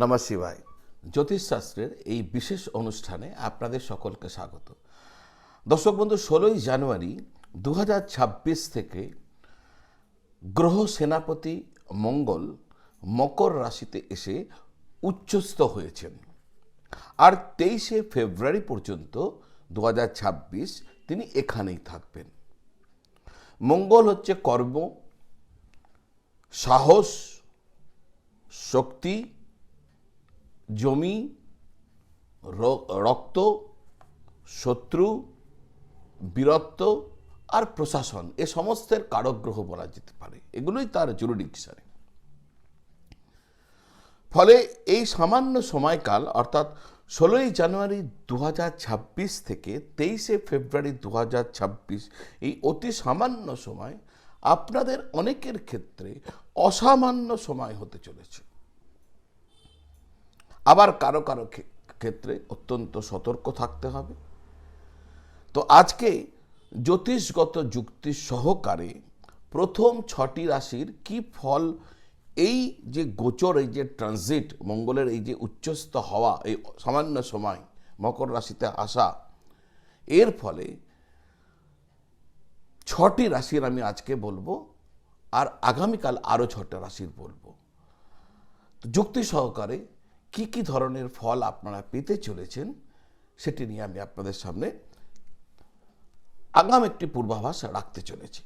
নমঃ শিবায়। জ্যোতিষশাস্ত্রের এই বিশেষ অনুষ্ঠানে আপনাদের সকলকে স্বাগত। দর্শক বন্ধু, ষোলোই জানুয়ারি দু হাজার ছাব্বিশ থেকে গ্রহ সেনাপতি মঙ্গল মকর রাশিতে এসে উচ্চস্থ হয়েছেন। আর তেইশে ফেব্রুয়ারি পর্যন্ত দু তিনি এখানেই থাকবেন। মঙ্গল হচ্ছে কর্ম, সাহস, শক্তি জমি রক্ত, শত্রু, বীরত্ব আর প্রশাসন, এ সমস্তের কারগ্রহ বলা যেতে পারে। এগুলোই তার জুরিডিকশনে ফলে এই সামান্য সময়কাল, অর্থাৎ ষোলোই জানুয়ারি দু হাজার ছাব্বিশ থেকে তেইশে ফেব্রুয়ারি দু হাজার ছাব্বিশ, এই অতি সামান্য সময় আপনাদের অনেকের ক্ষেত্রে অসামান্য সময় হতে চলেছে। আবার কারও কারও ক্ষে- ক্ষেত্রে অত্যন্ত সতর্ক থাকতে হবে। তো আজকে জ্যোতিষগত যুক্তি সহকারে প্রথম ছটি রাশির কি ফল এই যে গোচর, এই যে ট্রানজিট মঙ্গলের এই যে উচ্চস্থ হওয়া, এই সামান্য সময় মকর রাশিতে আসা, এর ফলে ছটি রাশির আমি আজকে বলব আর আগামীকাল আরও ছটা রাশির বলব। যুক্তি সহকারে কি কি ধরনের ফল আপনারা পেতে চলেছেন সেটি নিয়ে আমি আপনাদের সামনে আগাম একটি পূর্বাভাস রাখতে চলেছি।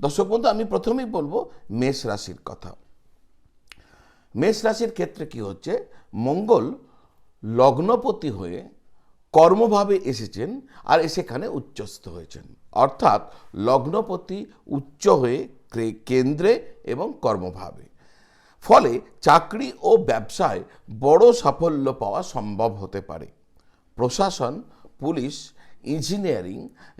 দর্শক বন্ধু, আমি প্রথমেই বলব মেষ রাশির কথা। মেষ রাশির ক্ষেত্রে কি হচ্ছে? মঙ্গল লগ্নপতি হয়ে কর্মভাবে এসেছেন আর সেখানে উচ্চস্থ হয়েছেন। অর্থাৎ লগ্নপতি উচ্চ হয়ে কেন্দ্রে এবং কর্মভাবে। ফলে চাকরি ও ব্যবসায় বড় সাফল্য পাওয়া সম্ভব হতে পারে। প্রশাসন, পুলিশ, ইঞ্জিনিয়ারিং,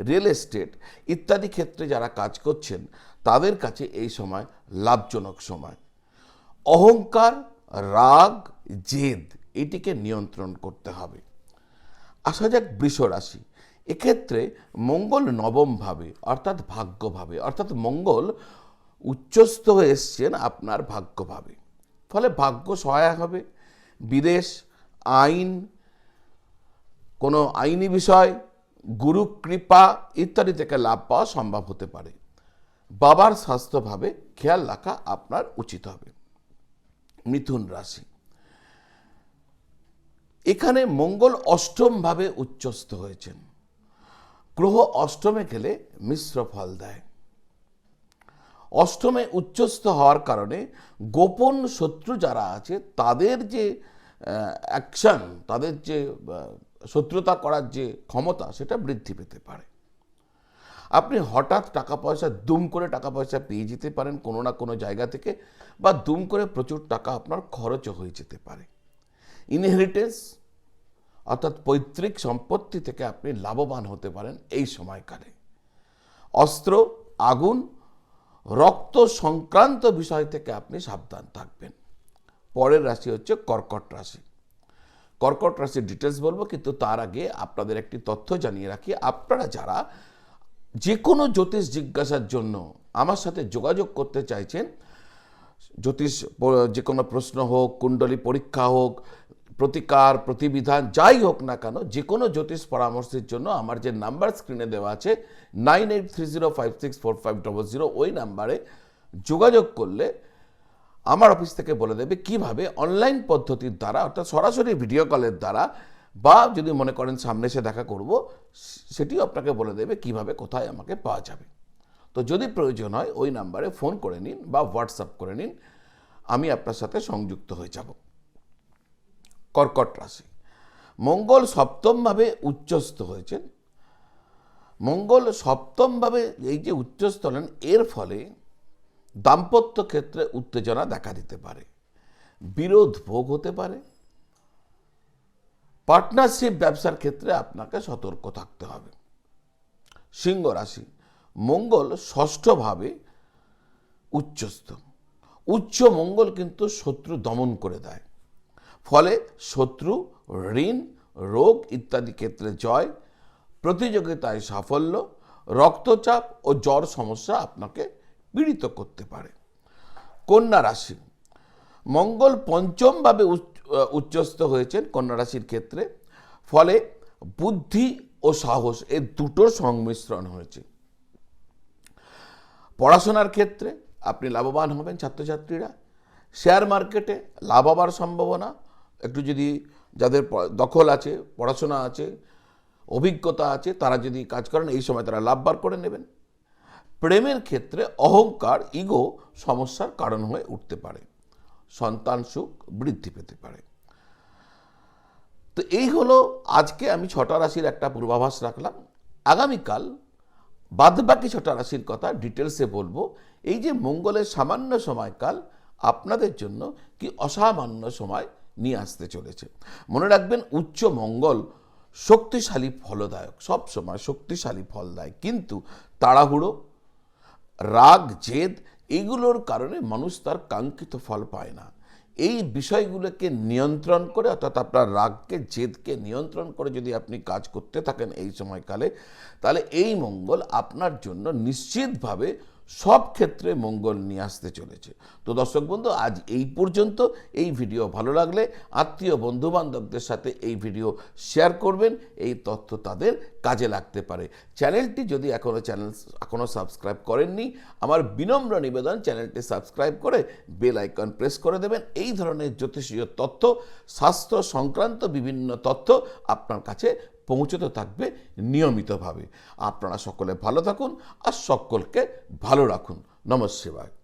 রিয়েল এস্টেট ইত্যাদি ক্ষেত্রে যারা কাজ করছেন, তাদের কাছে এই সময় লাভজনক সময়। অহংকার, রাগ, জেদ এটিকে নিয়ন্ত্রণ করতে হবে। আসা যাক বৃষ রাশি। এক্ষেত্রে মঙ্গল নবমভাবে অর্থাৎ ভাগ্যভাবে অর্থাৎ মঙ্গল উচ্চস্থ হয়ে এসছেন আপনার ভাগ্যভাবে। ফলে ভাগ্য সহায়ক হবে। বিদেশ, আইন, কোনো আইনি বিষয়, গুরু কৃপা ইত্যাদি থেকে লাভ পাওয়া সম্ভব হতে পারে। বাবার স্বাস্থ্যভাবে খেয়াল রাখা আপনার উচিত হবে। মিথুন রাশি। এখানে মঙ্গল অষ্টমভাবে উচ্চস্থ হয়েছেন। গ্রহ অষ্টমে গেলে মিশ্র ফল দেয়। অষ্টমে উচ্চস্থ হওয়ার কারণে গোপন শত্রু যারা আছে, তাদের যে অ্যাকশন তাদের যে শত্রুতা করার যে ক্ষমতা, সেটা বৃদ্ধি পেতে পারে। আপনি হঠাৎ টাকা পয়সা, দুম করে টাকা পয়সা পেয়ে যেতে পারেন কোনো না কোনো জায়গা থেকে, বা দুম করে প্রচুর টাকা আপনার খরচও হয়ে যেতে পারে। ইনহেরিটেন্স অর্থাৎ পৈতৃক সম্পত্তি থেকে আপনি লাভবান হতে পারেন এই সময়কালে। অস্ত্র, আগুন রক্ত সংক্রান্ত বিষয় থেকে আপনি সাবধান থাকবেন। পরের রাশি হচ্ছে কর্কট রাশি। কর্কট রাশির ডিটেলস বলব, কিন্তু তার আগে আপনাদের একটি তথ্য জানিয়ে রাখি। আপনারা যারা যে কোনো জ্যোতিষ জিজ্ঞাসার জন্য আমার সাথে যোগাযোগ করতে চাইছেন, জ্যোতিষ যে কোনো প্রশ্ন হোক, কুণ্ডলী পরীক্ষা হোক প্রতিকার, প্রতিবিধান, যাই হোক না কেন যে কোনো জ্যোতিষ পরামর্শের জন্য আমার যে নাম্বার স্ক্রিনে দেওয়া আছে, nine eight three zero five six four five double zero, ওই নাম্বারে যোগাযোগ করলে আমার অফিস থেকে বলে দেবে কীভাবে অনলাইন পদ্ধতির দ্বারা, অর্থাৎ সরাসরি ভিডিও কলের দ্বারা, বা যদি মনে করেন সামনে এসে দেখা করব, সেটিও আপনাকে বলে দেবে কীভাবে কোথায় আমাকে পাওয়া যাবে। তো যদি প্রয়োজন হয়, ওই নাম্বারে ফোন করে নিন বা হোয়াটসঅ্যাপ করে নিন, আমি আপনার সাথে সংযুক্ত হয়ে যাব। কর্কট রাশি। মঙ্গল সপ্তমভাবে উচ্চস্থ হয়েছেন। মঙ্গল সপ্তমভাবে এই যে উচ্চস্থ হলেন, এর ফলে দাম্পত্য ক্ষেত্রে উত্তেজনা দেখা দিতে পারে। বিরোধ ভোগ হতে পারে। পার্টনারশিপ ব্যবসার ক্ষেত্রে আপনাকে সতর্ক থাকতে হবে। সিংহ রাশি, মঙ্গল ষষ্ঠভাবে উচ্চস্থ। উচ্চ মঙ্গল কিন্তু শত্রু দমন করে দেয়। ফলে শত্রু, ঋণ, রোগ ইত্যাদি ক্ষেত্রে জয়, প্রতিযোগিতায় সাফল্য, রক্তচাপ ও জ্বর সমস্যা আপনাকে পীড়িত করতে পারে। কন্যা রাশি, মঙ্গল পঞ্চমভাবে উচ্চস্থ হয়েছেন কন্যা রাশির ক্ষেত্রে, ফলে বুদ্ধি ও সাহস এর দুটোর সংমিশ্রণ হয়েছে। পড়াশোনার ক্ষেত্রে আপনি লাভবান হবেন ছাত্রছাত্রীরা, শেয়ার মার্কেটে লাভ হবার সম্ভাবনা একটু যদি যাদের দখল আছে, পড়াশোনা আছে, অভিজ্ঞতা আছে, তারা যদি কাজ করেন, এই সময় তারা লাভ বার করে নেবেন। প্রেমের ক্ষেত্রে অহংকার, ইগো সমস্যার কারণ হয়ে উঠতে পারে। সন্তান সুখ বৃদ্ধি পেতে পারে। তো এই হলো আজকে আমি ছটা রাশির একটা পূর্বাভাস রাখলাম। আগামীকাল বাদবাকি ছটা রাশির কথা ডিটেলসে বলব। এই যে মঙ্গলের সামান্য সময়কাল, আপনাদের জন্য কি অসামান্য সময় নিয়ে আসতে চলেছে। মনে রাখবেন উচ্চ মঙ্গল শক্তিশালী ফলদায়ক, সব সময় শক্তিশালী ফল দেয় কিন্তু তাড়াহুড়ো, রাগ, জেদ এগুলোর কারণে মানুষ তার কাঙ্ক্ষিত ফল পায় না। এই বিষয়গুলোকে নিয়ন্ত্রণ করে, অর্থাৎ আপনার রাগকে, জেদকে নিয়ন্ত্রণ করে যদি আপনি কাজ করতে থাকেন এই সময়কালে, তাহলে এই মঙ্গল আপনার জন্য নিশ্চিতভাবে সব ক্ষেত্রে মঙ্গল নিয়ে আসতে চলেছে। তো দর্শক বন্ধু, আজ এই পর্যন্ত। এই ভিডিও ভালো লাগলে আত্মীয় বন্ধু বান্ধবদের সাথে এই ভিডিও শেয়ার করবেন। এই তথ্য তাদের কাজে লাগতে পারে। চ্যানেলটি যদি এখনও চ্যানেল এখনও সাবস্ক্রাইব করেননি, আমার বিনম্র নিবেদন চ্যানেলটি সাবস্ক্রাইব করে বেল আইকন প্রেস করে দেবেন। এই ধরনের জ্যোতিষীয় তথ্য, স্বাস্থ্য সংক্রান্ত বিভিন্ন তথ্য আপনার কাছে পৌঁছতে থাকবে নিয়মিতভাবে। আপনারা সকলে ভালো থাকুন আর সকলকে ভালো রাখুন। নমস্কার।